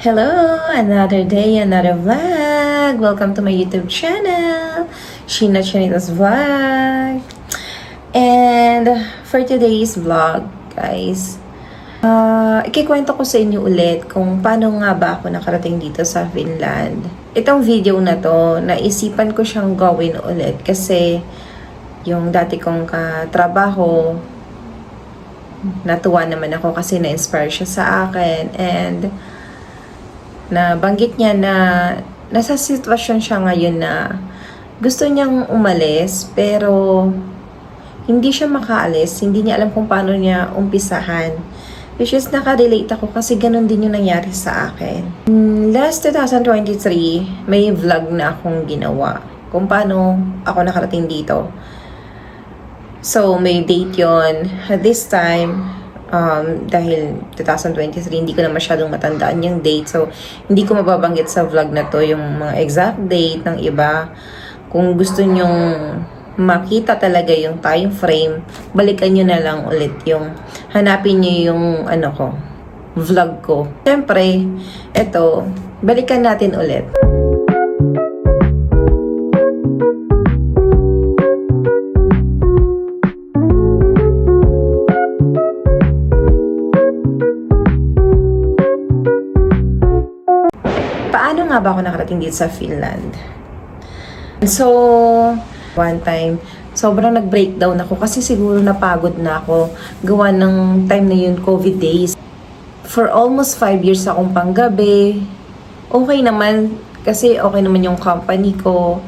Hello! Another day, another vlog! Welcome to my YouTube channel, Sheena Chanita's Vlog. And for today's vlog, guys, uh, ikikwento ko sa inyo ulit kung paano nga ba ako nakarating dito sa Finland. Itong video na to, naisipan ko siyang gawin ulit kasi yung dati kong katrabaho, natuwa naman ako kasi na-inspire siya sa akin and na banggit niya na nasa sitwasyon siya ngayon na gusto niyang umalis pero hindi siya makaalis, hindi niya alam kung paano niya umpisahan. Which is nakarelate ako kasi ganun din yung nangyari sa akin. Last 2023, may vlog na akong ginawa kung paano ako nakarating dito. So, may date yon This time, um, dahil 2023, hindi ko na masyadong matandaan yung date. So, hindi ko mababanggit sa vlog na to yung mga exact date ng iba. Kung gusto nyong makita talaga yung time frame, balikan nyo na lang ulit yung, hanapin nyo yung, ano ko, vlog ko. Siyempre, eto, balikan natin ulit. Ba ako nakarating dito sa Finland? So, one time, sobrang nag-breakdown ako kasi siguro napagod na ako. Gawa ng time na yun, COVID days. For almost five years akong panggabi. Okay naman, kasi okay naman yung company ko.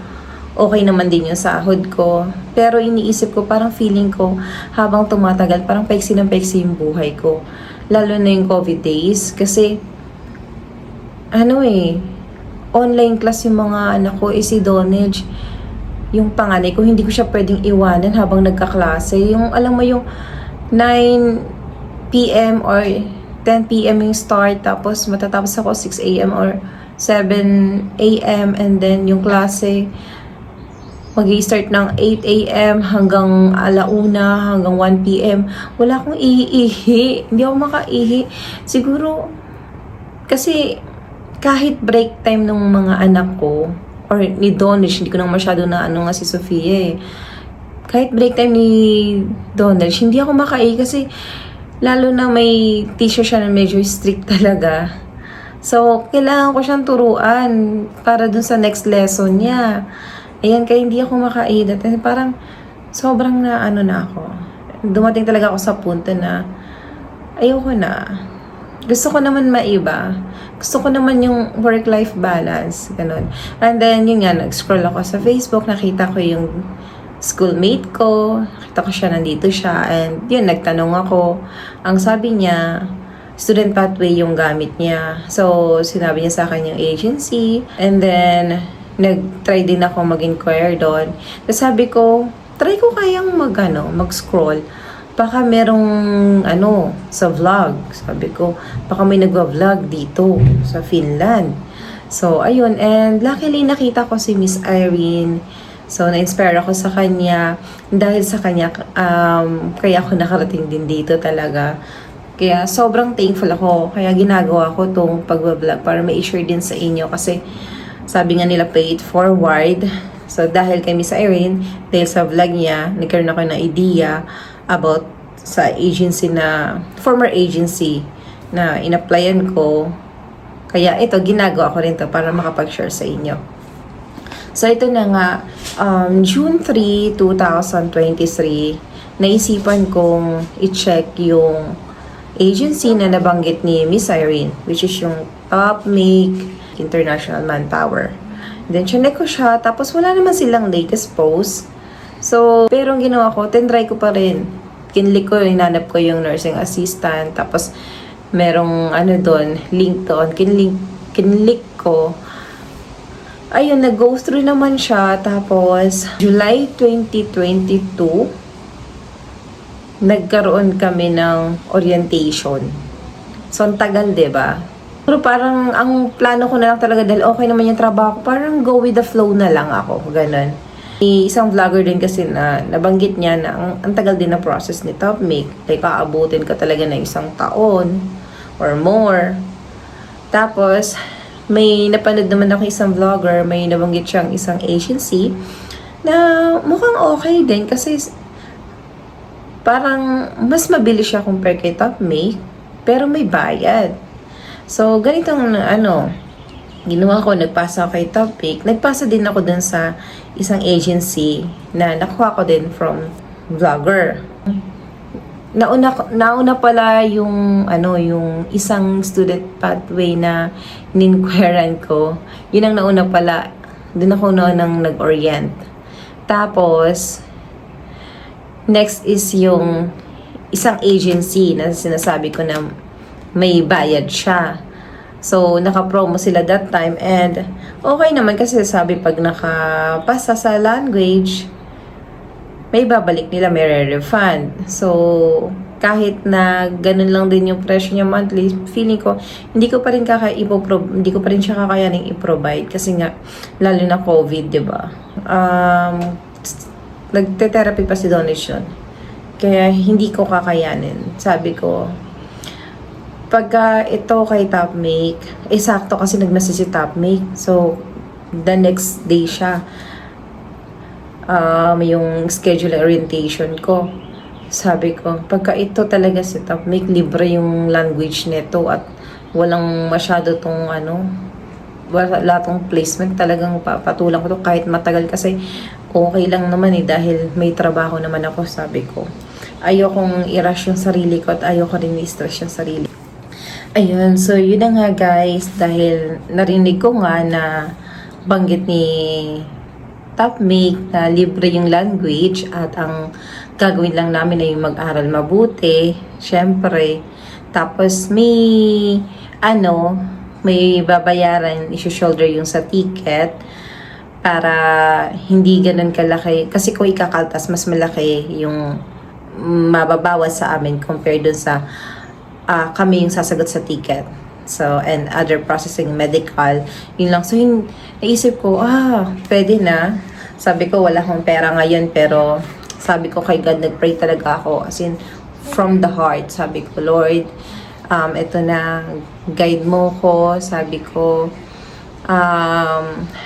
Okay naman din yung sahod ko. Pero iniisip ko, parang feeling ko, habang tumatagal, parang paiksi ng paiksi yung buhay ko. Lalo na yung COVID days. Kasi, ano eh, online class yung mga anak ko, eh si Donage, yung panganay ko, hindi ko siya pwedeng iwanan habang nagkaklase. Yung, alam mo yung 9 p.m. or 10 p.m. yung start, tapos matatapos ako 6 a.m. or 7 a.m. and then yung klase, mag start ng 8 a.m. hanggang alauna, hanggang 1 p.m. Wala akong iihi. Hindi ako makaihi. Siguro, kasi kahit break time ng mga anak ko, or ni Donish, hindi ko nang masyado na ano nga si Sofia eh. Kahit break time ni Donish, hindi ako makai kasi lalo na may teacher siya na medyo strict talaga. So, kailangan ko siyang turuan para dun sa next lesson niya. Ayan, kaya hindi ako makai. Dati parang sobrang na ano na ako. Dumating talaga ako sa punto na ayoko na gusto ko naman maiba. Gusto ko naman yung work-life balance. Ganun. And then, yun nga, nag-scroll ako sa Facebook, nakita ko yung schoolmate ko. Nakita ko siya, nandito siya. And yun, nagtanong ako. Ang sabi niya, student pathway yung gamit niya. So, sinabi niya sa akin yung agency. And then, nag-try din ako mag-inquire doon. Tapos sabi ko, try ko kayang mag, ano, mag-scroll baka merong ano sa vlog. Sabi ko baka may nagva-vlog dito sa Finland. So ayun and luckily nakita ko si Miss Irene. So na-inspire ako sa kanya. Dahil sa kanya um, kaya ako nakarating din dito talaga. Kaya sobrang thankful ako. Kaya ginagawa ko tong pagva-vlog para ma-share din sa inyo. Kasi sabi nga nila pay it forward. So dahil kay Miss Irene dahil sa vlog niya nagkaroon ako ng idea about sa agency na, former agency na in-applyan ko. Kaya ito, ginagawa ko rin to para makapag-share sa inyo. So, ito na nga, um, June 3, 2023, naisipan kong i-check yung agency na nabanggit ni Miss Irene, which is yung Top Make International Manpower. Then, chinek ko siya, tapos wala naman silang latest post. So, pero ang ginawa ko, tinry ko pa rin. Kinlik ko, hinanap ko yung nursing assistant. Tapos, merong ano doon, link doon. Kinlink, kinlik ko. Ayun, nag-go through naman siya. Tapos, July 2022, nagkaroon kami ng orientation. So, ang tagal, ba? Pero parang ang plano ko na lang talaga dahil okay naman yung trabaho ko, parang go with the flow na lang ako, ganun. May isang vlogger din kasi na nabanggit niya na ang, ang tagal din na process ni Top Make. Like, aabutin ka talaga ng isang taon or more. Tapos, may napanood naman ako isang vlogger, may nabanggit siyang isang agency na mukhang okay din kasi parang mas mabilis siya compare kay Topmake pero may bayad. So, ganitong ano, ginawa ko, nagpasa ako kay Topic. Nagpasa din ako dun sa isang agency na nakuha ko din from vlogger. Nauna, nauna pala yung, ano, yung isang student pathway na ninquiran ko. Yun ang nauna pala. Doon ako noon nag-orient. Tapos, next is yung isang agency na sinasabi ko na may bayad siya. So, naka-promo sila that time and okay naman kasi sabi pag nakapasa sa language, may babalik nila, may re-refund. So, kahit na ganun lang din yung presyo niya monthly, feeling ko, hindi ko pa rin kaka hindi ko pa rin siya kakayaning i-provide kasi nga, lalo na COVID, di ba? Um, nagte-therapy pa si donation. Kaya hindi ko kakayanin. Sabi ko, pagka ito kay Topmake, eh sakto kasi nagmessage si Topmake. So, the next day siya, um, yung schedule orientation ko. Sabi ko, pagka ito talaga si Topmake, libre yung language nito at walang masyado tong ano, wala tong placement talagang papatulang ko to kahit matagal kasi okay lang naman eh dahil may trabaho naman ako sabi ko ayokong i-rush yung sarili ko at ayoko rin i-stress yung sarili Ayun, so yun na nga guys, dahil narinig ko nga na banggit ni Topmake na libre yung language at ang gagawin lang namin ay mag-aral mabuti, syempre. Tapos may ano, may babayaran, isi-shoulder yung sa ticket para hindi ganun kalaki. Kasi kung ikakaltas, mas malaki yung mababawas sa amin compared dun sa ah, kami yung sasagot sa ticket. So, and other processing medical. Yun lang. So, yun, naisip ko, ah, pwede na. Sabi ko, wala akong pera ngayon, pero sabi ko kay God, nag-pray talaga ako. As in, from the heart. Sabi ko, Lord, um, ito na, guide mo ko. Sabi ko, um,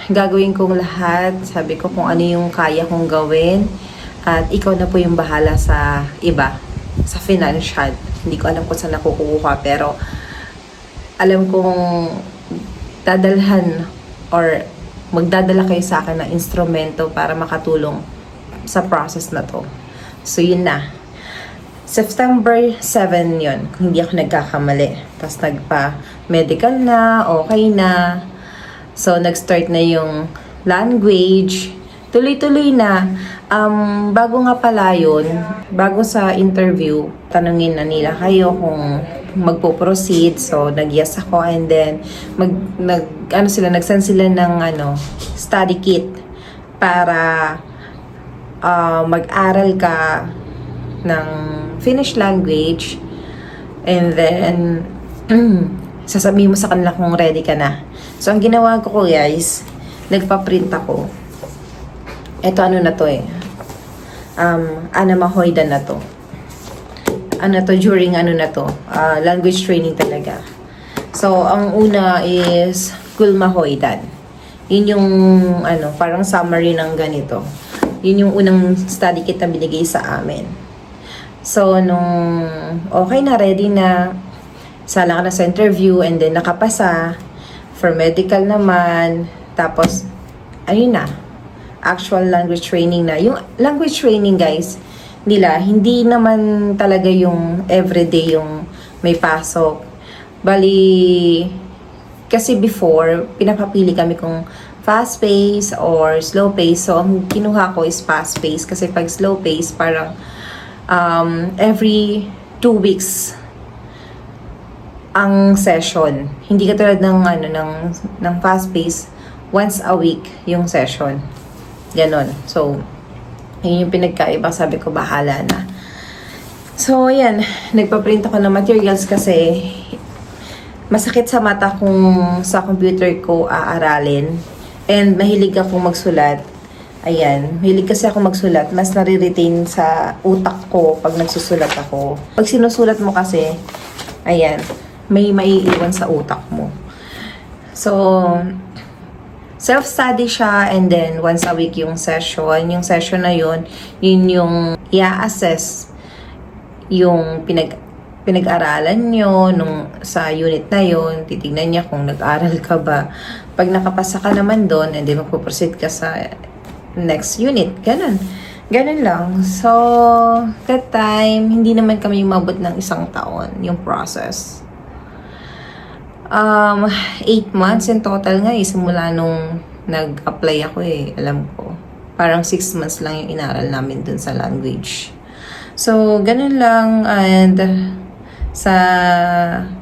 gagawin kong lahat. Sabi ko kung ano yung kaya kong gawin. At ikaw na po yung bahala sa iba, sa financial. Hindi ko alam kung saan nakukuha, pero alam kong dadalhan or magdadala kayo sa akin ng instrumento para makatulong sa process na to. So, yun na. September 7 yun, kung hindi ako nagkakamali. Tapos nagpa-medical na, okay na. So, nag-start na yung language. Tuloy-tuloy na. Um, bago nga pala yun, bago sa interview, tanungin na nila kayo kung magpo-proceed. So, nag-yes ako and then, mag, nag, ano sila, nag-send sila ng, ano, study kit para ah, mag-aral ka ng Finnish language and then, sasabihin mo sa kanila kung ready ka na. So, ang ginawa ko guys, nagpa-print ako. Ito ano na to eh. Um, Ana Mahoyda na to. Ano to, during ano na to, ah, language training talaga. So, ang una is Gulma Hoydan. Yun yung, ano, parang summary ng ganito. Yun yung unang study kit na binigay sa amin. So, nung okay na, ready na, sala ka na sa interview and then nakapasa for medical naman. Tapos, ayun na, actual language training na. Yung language training, guys, nila, hindi naman talaga yung everyday yung may pasok. Bali, kasi before, pinapapili kami kung fast pace or slow pace. So, ang kinuha ko is fast pace kasi pag slow pace, parang um, every two weeks ang session. Hindi katulad ng ano ng ng fast pace once a week yung session. Ganon. So, yun yung pinagkaiba. Sabi ko, bahala na. So, ayan. Nagpa-print ako ng materials kasi masakit sa mata kung sa computer ko aaralin. And mahilig akong magsulat. Ayan. Mahilig kasi ako magsulat. Mas nare-retain sa utak ko pag nagsusulat ako. Pag sinusulat mo kasi, ayan, may maiiwan sa utak mo. So, self-study siya and then once a week yung session. Yung session na yun, yun yung i-assess yung pinag pinag-aralan nyo nung sa unit na yon titignan niya kung nag-aral ka ba. Pag nakapasa ka naman doon, hindi magpo-proceed ka sa next unit. Ganun. Ganun lang. So, that time, hindi naman kami umabot ng isang taon, yung process. Um, eight months in total nga eh, simula nung nag-apply ako eh, alam ko. Parang six months lang yung inaral namin dun sa language. So, ganun lang and sa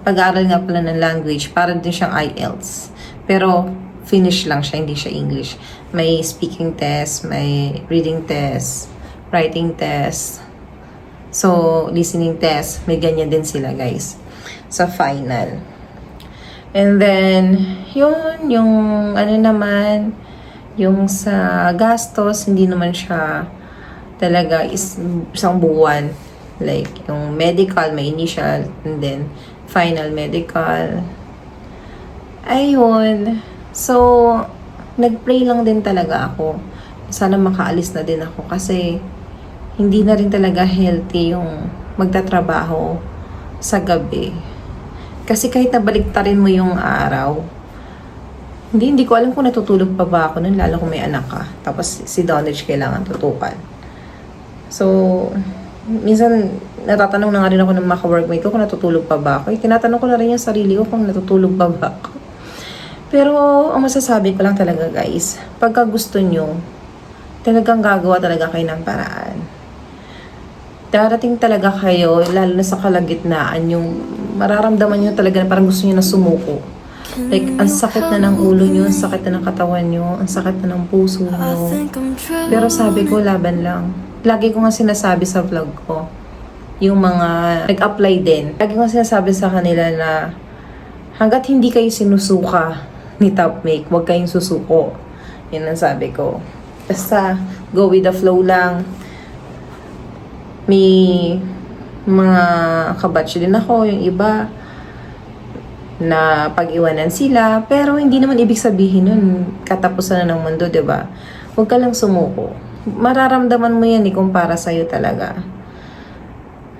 pag-aaral nga pala ng language, parang din siyang IELTS. Pero, Finnish lang siya, hindi siya English. May speaking test, may reading test, writing test. So, listening test, may ganyan din sila guys. Sa final. And then, yun, yung ano naman, yung sa gastos, hindi naman siya talaga is isang buwan. Like, yung medical, may initial, and then final medical. Ayun. So, nag-pray lang din talaga ako. Sana makaalis na din ako kasi hindi na rin talaga healthy yung magtatrabaho sa gabi. Kasi kahit nabaliktarin mo yung araw, hindi, hindi ko alam kung natutulog pa ba ako nun, lalo kung may anak ka. Tapos si Donage kailangan tutukan. So, minsan natatanong na nga rin ako ng mga ka-workmate ko kung natutulog pa ba ako. Eh, tinatanong ko na rin yung sarili ko kung natutulog pa ba ako. Pero, ang masasabi ko lang talaga guys, pagka gusto nyo, talagang gagawa talaga kayo ng paraan. Darating talaga kayo, lalo na sa kalagitnaan, yung mararamdaman nyo talaga na parang gusto nyo na sumuko. Like, ang sakit na ng ulo nyo, ang sakit na ng katawan nyo, ang sakit na ng puso nyo. Pero sabi ko, laban lang. Lagi ko nga sinasabi sa vlog ko, yung mga nag-apply din. Lagi ko sinasabi sa kanila na hanggat hindi kayo sinusuka ni Topmake, huwag kayong susuko. Yun ang sabi ko. Basta, go with the flow lang. May mga kabatch din ako, yung iba, na pag-iwanan sila. Pero hindi naman ibig sabihin nun, katapusan na ng mundo, 'di ba? Huwag ka lang sumuko. Mararamdaman mo yan eh kung para sa'yo talaga.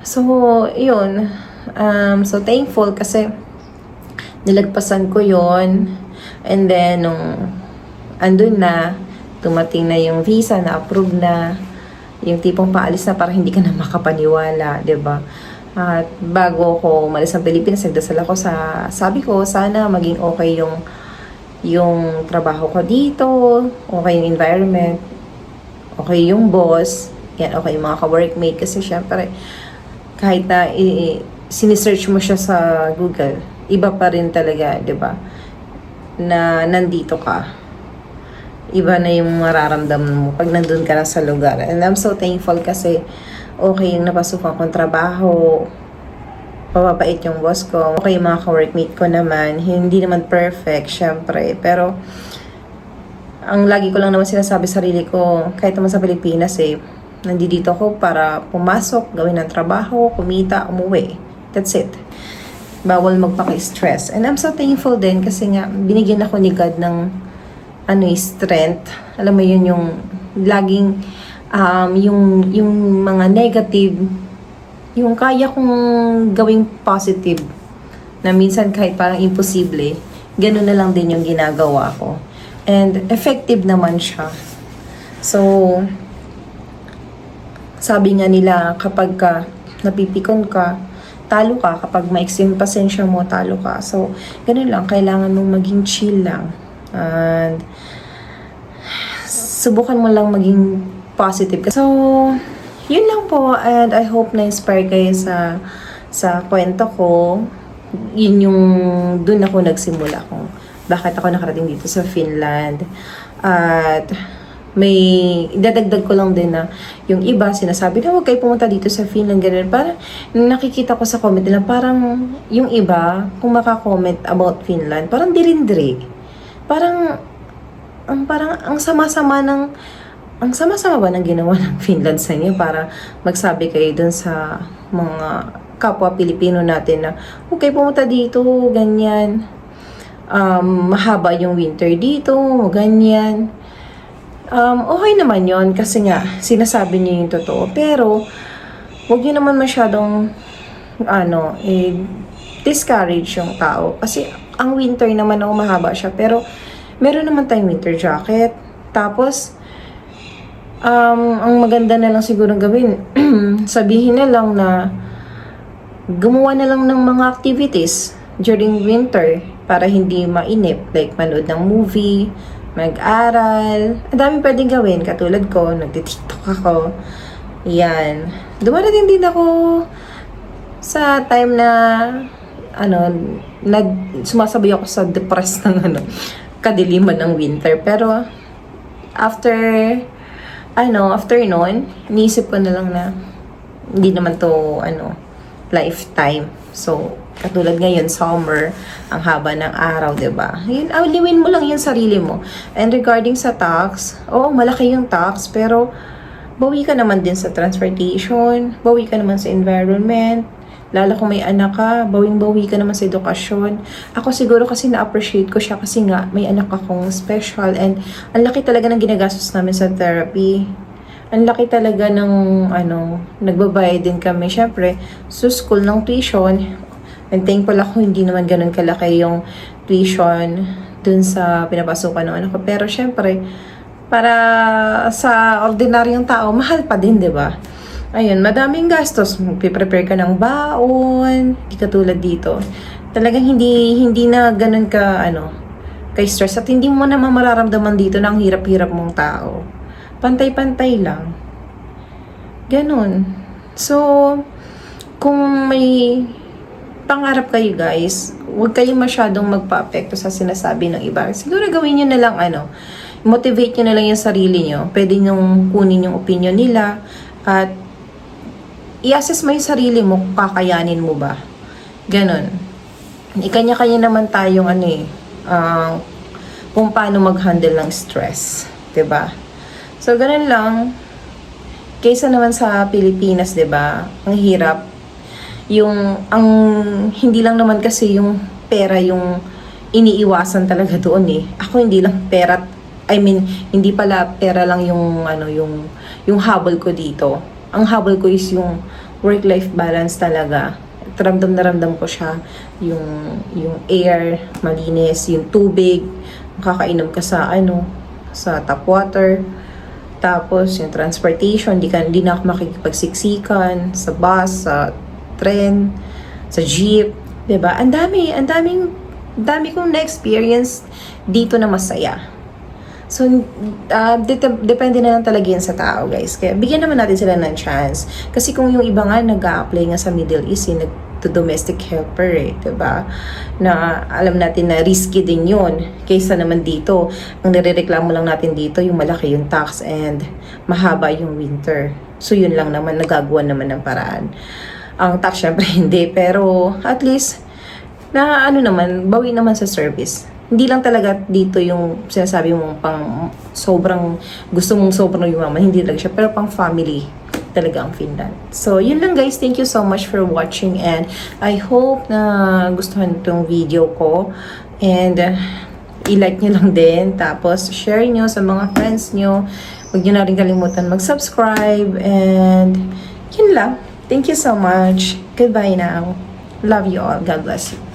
So, yun. Um, so, thankful kasi nilagpasan ko yon And then, nung andun na, tumating na yung visa na approve na, yung tipong paalis na parang hindi ka na makapaniwala, ba? At bago ko umalis ng Pilipinas, nagdasal ako sa, sabi ko, sana maging okay yung, yung trabaho ko dito, okay yung environment, okay yung boss, yan, okay yung mga ka-workmate, kasi syempre, kahit na i- sinisearch mo siya sa Google, iba pa rin talaga, di ba? Na nandito ka. Iba na yung mararamdaman mo pag nandun ka na sa lugar. And I'm so thankful kasi okay yung napasukan kong trabaho, mababait yung boss ko, okay yung mga ka-workmate ko naman, hindi naman perfect, syempre, pero ang lagi ko lang naman sinasabi sa sarili ko, kahit naman sa Pilipinas eh, nandito ako para pumasok, gawin ng trabaho, kumita, umuwi. That's it. Bawal magpaka-stress. And I'm so thankful din kasi nga, binigyan ako ni God ng ano eh, strength. Alam mo yun yung laging um, yung, yung mga negative, yung kaya kong gawing positive na minsan kahit parang imposible, ganun na lang din yung ginagawa ko. And effective naman siya. So, sabi nga nila kapag ka napipikon ka, talo ka. Kapag maiksi yung pasensya mo, talo ka. So, ganun lang. Kailangan mong maging chill lang. And, subukan mo lang maging positive. So, yun lang po. And I hope na-inspire kayo sa, sa kwento ko. Yun yung, dun ako nagsimula kung bakit ako nakarating dito sa Finland. At, may idadagdag ko lang din na yung iba sinasabi na huwag kayo pumunta dito sa Finland ganun parang nakikita ko sa comment nila parang yung iba kung makakomment about Finland parang dirindri parang ang parang ang sama-sama ng ang sama-sama ba ng ginawa ng Finland sa inyo para magsabi kayo dun sa mga kapwa Pilipino natin na kayo pumunta dito ganyan um, mahaba yung winter dito, ganyan. Um, okay naman yon kasi nga, sinasabi niya yung totoo. Pero, huwag niyo naman masyadong, ano, eh, discourage yung tao. Kasi, ang winter naman ako mahaba siya. Pero, meron naman tayong winter jacket. Tapos, um, ang maganda na lang siguro gawin, sabihin na lang na gumawa na lang ng mga activities during winter para hindi mainip. Like, manood ng movie, mag-aral. Ang dami pwedeng gawin. Katulad ko, nagtitiktok ako. Yan. Dumarating din ako sa time na ano, na sumasabay ako sa depressed ng ano, kadiliman ng winter. Pero, after, ano, after noon, iniisip ko na lang na, hindi naman to, ano, lifetime. So, katulad ngayon, summer, ang haba ng araw, 'di ba? Yun, awliwin mo lang yung sarili mo. And regarding sa tax, oo, malaki yung tax, pero bawi ka naman din sa transportation, bawi ka naman sa environment, lalo kung may anak ka, bawing-bawi ka naman sa edukasyon. Ako siguro kasi na-appreciate ko siya kasi nga may anak akong special and ang laki talaga ng ginagastos namin sa therapy. Ang laki talaga ng ano, nagbabayad din kami. Syempre, sa school ng tuition, and thankful ako hindi naman ganun kalaki yung tuition dun sa pinapasukan ng anak ko. Pero syempre, para sa ordinaryong tao, mahal pa din, di ba? Ayun, madaming gastos. Magpiprepare ka ng baon, hindi katulad dito. Talagang hindi, hindi na ganun ka, ano, kay stress at hindi mo naman mararamdaman dito ang hirap-hirap mong tao. Pantay-pantay lang. Ganon. So, kung may pangarap kayo guys, huwag kayong masyadong magpa-apekto sa sinasabi ng iba. Siguro gawin nyo na lang ano, motivate nyo na lang yung sarili nyo. Pwede nyo kunin yung opinion nila at i-assess mo yung sarili mo kakayanin mo ba. Ganon. Ikanya-kanya naman tayong ano eh, ah, kung paano mag-handle ng stress. ba? So, ganun lang. Kaysa naman sa Pilipinas, ba? Ang hirap. Yung ang hindi lang naman kasi yung pera yung iniiwasan talaga doon eh. Ako hindi lang pera I mean, hindi pala pera lang yung ano yung yung habol ko dito. Ang habol ko is yung work-life balance talaga. Ramdam na ramdam ko siya yung yung air, malinis, yung tubig, makakainom ka sa ano, sa tap water. Tapos yung transportation, di ka di na ako makikipagsiksikan sa bus, sa tren, sa jeep, ba? Ang dami, ang daming dami kong na-experience dito na masaya. So, uh, dep- depende na lang talaga yan sa tao, guys. Kaya bigyan naman natin sila ng chance. Kasi kung yung iba nga nag-a-apply nga sa Middle East, eh, nag to domestic helper eh, 'di ba? Na alam natin na risky din 'yon. Kaysa naman dito, ang nirereklamo lang natin dito yung malaki yung tax and mahaba yung winter. So yun lang naman nagagawa naman ng paraan. Ang tax syempre hindi, pero at least na ano naman, bawi naman sa service. Hindi lang talaga dito yung sinasabi mong pang sobrang gusto mong sobrang yumaman, hindi talaga siya, pero pang family talaga ang Finland. So, yun lang guys. Thank you so much for watching and I hope na gustuhan itong video ko and uh, i-like nyo lang din. Tapos, share nyo sa mga friends nyo. Huwag nyo na rin kalimutan mag-subscribe and yun lang. Thank you so much. Goodbye now. Love you all. God bless you.